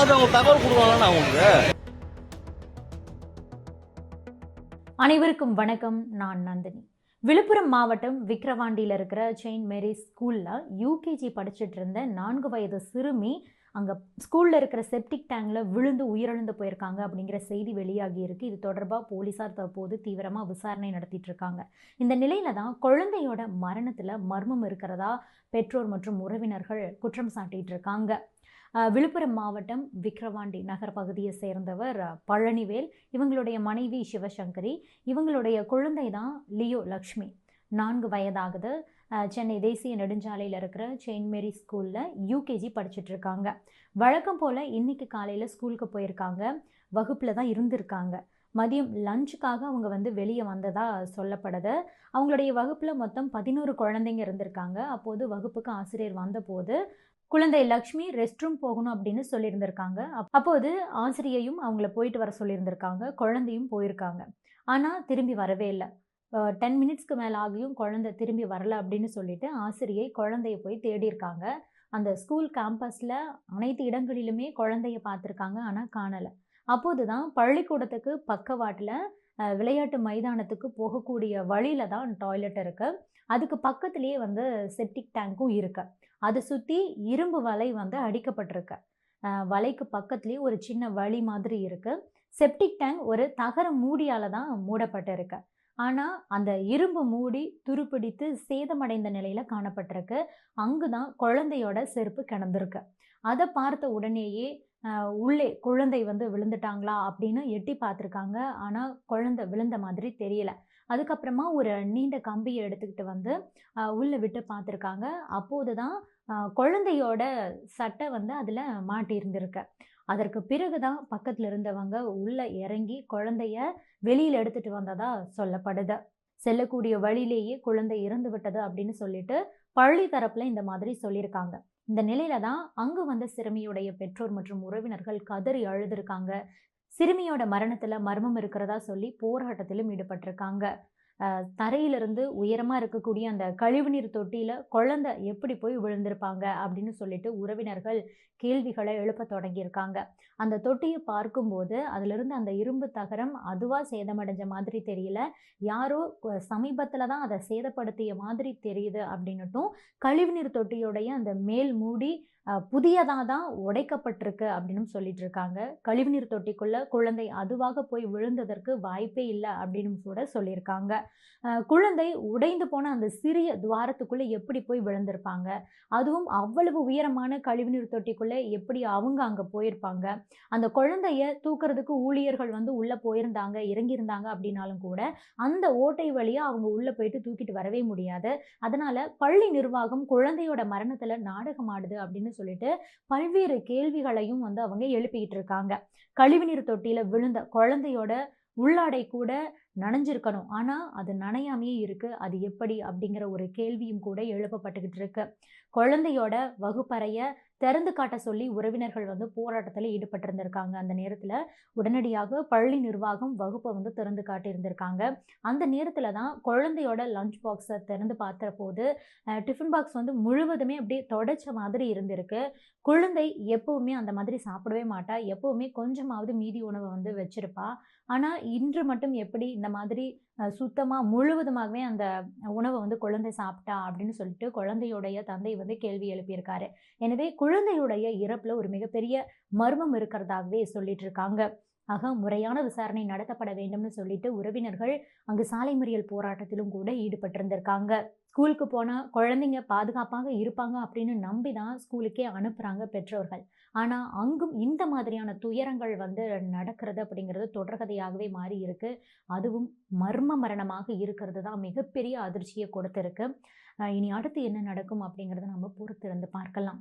எப்போவாவது அவங்க தகவல் கொடுக்கலாம்ல அவங்களுக்கு அனைவருக்கும் வணக்கம். நான் நந்தினி. விழுப்புரம் மாவட்டம் விக்கிரவாண்டியில் இருக்கிற செயின்ட் மேரி ஸ்கூலில் யூகேஜி படிச்சுட்டு இருந்த நான்கு வயது சிறுமி அங்கே ஸ்கூலில் இருக்கிற செப்டிக் டேங்கில் விழுந்து உயிரிழந்து போயிருக்காங்க அப்படிங்கிற செய்தி வெளியாகி இருக்கு. இது தொடர்பாக போலீஸார் தற்போது தீவிரமாக விசாரணை நடத்திட்டு இருக்காங்க. இந்த நிலையில தான் குழந்தையோட மரணத்தில் மர்மம் இருக்கிறதா பெற்றோர் மற்றும் உறவினர்கள் குற்றம் சாட்டிட்டு இருக்காங்க. விழுப்புரம் மாவட்டம் விக்ரவாண்டி நகர் பகுதியை சேர்ந்தவர் பழனிவேல். இவங்களுடைய மனைவி சிவசங்கரி. இவங்களுடைய குழந்தை தான் லியோ லக்ஷ்மி. நான்கு வயதாகுது. சென்னை தேசிய நெடுஞ்சாலையில் இருக்கிற செயின்ட் மேரி ஸ்கூலில் யூகேஜி படிச்சுட்டு இருக்காங்க. வழக்கம் போல் இன்னைக்கு காலையில் ஸ்கூலுக்கு போயிருக்காங்க. வகுப்பில் தான் இருந்திருக்காங்க. மதியம் லஞ்சுக்காக அவங்க வந்து வெளியே வந்ததாக சொல்லப்படுது. அவங்களுடைய வகுப்பில் மொத்தம் பதினோரு குழந்தைங்க இருந்திருக்காங்க. அப்போது வகுப்புக்கு ஆசிரியர் வந்தபோது குழந்தை லக்ஷ்மி ரெஸ்ட் ரூம் போகணும் அப்படின்னு சொல்லியிருந்திருக்காங்க. அப்போது ஆசிரியையும் அவங்கள போயிட்டு வர சொல்லியிருந்திருக்காங்க. குழந்தையும் போயிருக்காங்க. ஆனால் திரும்பி வரவே இல்லை. டென் மினிட்ஸ்க்கு மேலே ஆகியும் குழந்தை திரும்பி வரல அப்படின்னு சொல்லிட்டு ஆசிரியை குழந்தைய போய் தேடியிருக்காங்க. அந்த ஸ்கூல் கேம்பஸில் அனைத்து இடங்களிலுமே குழந்தைய பார்த்துருக்காங்க. ஆனால் காணலை. அப்போது தான் பள்ளிக்கூடத்துக்கு பக்கவாட்டில் விளையாட்டு மைதானத்துக்கு போகக்கூடிய வழியில தான் டாய்லெட் இருக்கு. அதுக்கு பக்கத்துலேயே வந்து செப்டிக் டேங்க்கும் இருக்கு. அதை சுற்றி இரும்பு வலை வந்து அடிக்கப்பட்டிருக்கு. வலைக்கு பக்கத்துலேயே ஒரு சின்ன வழி மாதிரி இருக்கு. செப்டிக் டேங்க் ஒரு தகர மூடியால தான் மூடப்பட்டிருக்கு. ஆனால் அந்த இரும்பு மூடி துருப்பிடித்து சேதமடைந்த நிலையில் காணப்பட்டிருக்கு. அங்கு தான் குழந்தையோட செருப்பு கிடந்திருக்கு. அதை பார்த்த உடனேயே உள்ளே குழந்தை வந்து விழுந்துட்டாங்களா அப்படின்னு எட்டி பார்த்துருக்காங்க. ஆனால் குழந்தை விழுந்த மாதிரி தெரியல. அதுக்கப்புறமா ஒரு நீண்ட கம்பியை எடுத்துக்கிட்டு வந்து உள்ளே விட்டு பார்த்துருக்காங்க. அப்போது தான் குழந்தையோட சட்டை வந்து அதில் மாட்டியிருந்திருக்கு. அதற்கு பிறகு தான் பக்கத்தில் இருந்தவங்க உள்ளே இறங்கி குழந்தைய வெளியில் எடுத்துகிட்டு வந்ததாக சொல்லப்படுது. செல்லக்கூடிய வழியிலேயே குழந்தை இறந்து விட்டது அப்படின்னு சொல்லிட்டு பள்ளி தரப்புல இந்த மாதிரி சொல்லியிருக்காங்க இந்த நிலையில தான் அங்கு வந்த சிறுமியுடைய பெற்றோர் மற்றும் உறவினர்கள் கதறி அழுதுருக்காங்க. சிறுமியோட மரணத்துல மர்மம் இருக்கிறதா சொல்லி போராட்டத்திலும் ஈடுபட்டிருக்காங்க. தரையிலிருந்து உயரமாக இருக்கக்கூடிய அந்த கழிவுநீர் தொட்டியில் குழந்தை எப்படி போய் விழுந்திருப்பாங்க அப்படின்னு சொல்லிட்டு உறவினர்கள் கேள்விகளை எழுப்ப தொடங்கியிருக்காங்க. அந்த தொட்டியை பார்க்கும்போது அதிலிருந்து அந்த இரும்பு தகரம் அதுவாக சேதமடைஞ்ச மாதிரி தெரியல. யாரோ சமீபத்தில் தான் அதை சேதப்படுத்திய மாதிரி தெரியுது அப்படின்னுட்டும் கழிவுநீர் தொட்டியோடைய அந்த மேல் மூடி புதியதாக தான் உடைக்கப்பட்டிருக்கு அப்படின்னு சொல்லிட்டு இருக்காங்க கழிவுநீர் தொட்டிக்குள்ள குழந்தை அதுவாக போய் விழுந்ததற்கு வாய்ப்பே இல்லை அப்படின்னு கூட சொல்லியிருக்காங்க. குழந்தை உடைந்து போன அந்த சிறிய துவாரத்துக்குள்ளே எப்படி போய் விழுந்திருப்பாங்க? அதுவும் அவ்வளவு உயரமான கழிவுநீர் தொட்டிக்குள்ளே எப்படி அவங்க அங்கே போயிருப்பாங்க? அந்த குழந்தைய தூக்குறதுக்கு ஊழியர்கள் வந்து உள்ளே போயிருந்தாங்க இறங்கியிருந்தாங்க அப்படின்னாலும் கூட அந்த ஓட்டை வழியாக அவங்க உள்ளே போயிட்டு தூக்கிட்டு வரவே முடியாது. அதனால் பள்ளி நிர்வாகம் குழந்தையோட மரணத்தில் நாடகம் ஆடுது அப்படின்னு சொல்லிட்டு பல்வேறு கேள்விகளையும் வந்து அவங்க எழுப்பிக்கிட்டு இருக்காங்க. கழிவுநீர் தொட்டியில் விழுந்த குழந்தையோட உள்ளாடை கூட நனைஞ்சிருக்கணும். ஆனால் அது நனையாமையே இருக்குது அது எப்படி அப்படிங்கிற ஒரு கேள்வியும் கூட எழுப்பப்பட்டுக்கிட்டு இருக்கு. குழந்தையோட வகுப்பறையை திறந்து காட்ட சொல்லி உறவினர்கள் வந்து போராட்டத்தில் ஈடுபட்டிருந்திருக்காங்க. அந்த நேரத்தில் உடனடியாக பள்ளி நிர்வாகம் வகுப்பை வந்து திறந்து காட்டியிருந்திருக்காங்க. அந்த நேரத்தில் தான் குழந்தையோட லஞ்ச் பாக்ஸை திறந்து பார்த்த போது டிஃபன் பாக்ஸ் வந்து முழுவதுமே அப்படியே தொடச்ச மாதிரி இருந்திருக்கு. குழந்தை எப்பவுமே அந்த மாதிரி சாப்பிடவே மாட்டா. எப்பவுமே கொஞ்சமாவது மீதி உணவை வந்து வச்சிருப்பா. ஆனால் இன்று மட்டும் எப்படி இந்த மாதிரி சுத்தமாக முழுவதுமாகவே அந்த உணவை வந்து குழந்தை சாப்பிட்டா அப்படின்னு சொல்லிட்டு குழந்தையுடைய தந்தை வந்து கேள்வி எழுப்பியிருக்காரு. எனவே குழந்தையுடைய இறப்புல ஒரு மிகப்பெரிய மர்மம் இருக்கிறதாகவே சொல்லிட்டு இருக்காங்க ஆக முறையான விசாரணை நடத்தப்பட வேண்டும்னு சொல்லிட்டு உறவினர்கள் அங்கு சாலை மறியல் போராட்டத்திலும் கூட ஈடுபட்டிருந்திருக்காங்க. ஸ்கூலுக்கு போனால் குழந்தைங்க பாதுகாப்பாக இருப்பாங்க அப்படின்னு நம்பி தான் ஸ்கூலுக்கே அனுப்புகிறாங்க பெற்றோர்கள். ஆனால் அங்கும் இந்த மாதிரியான துயரங்கள் வந்து நடக்கிறது அப்படிங்கிறது தொடர்கதையாகவே மாறி இருக்கு. அதுவும் மர்ம மரணமாக இருக்கிறது தான் மிகப்பெரிய அதிர்ச்சியை கொடுத்துருக்கு. இனி அடுத்து என்ன நடக்கும் அப்படிங்கிறத நம்ம பொறுத்திருந்து பார்க்கலாம்.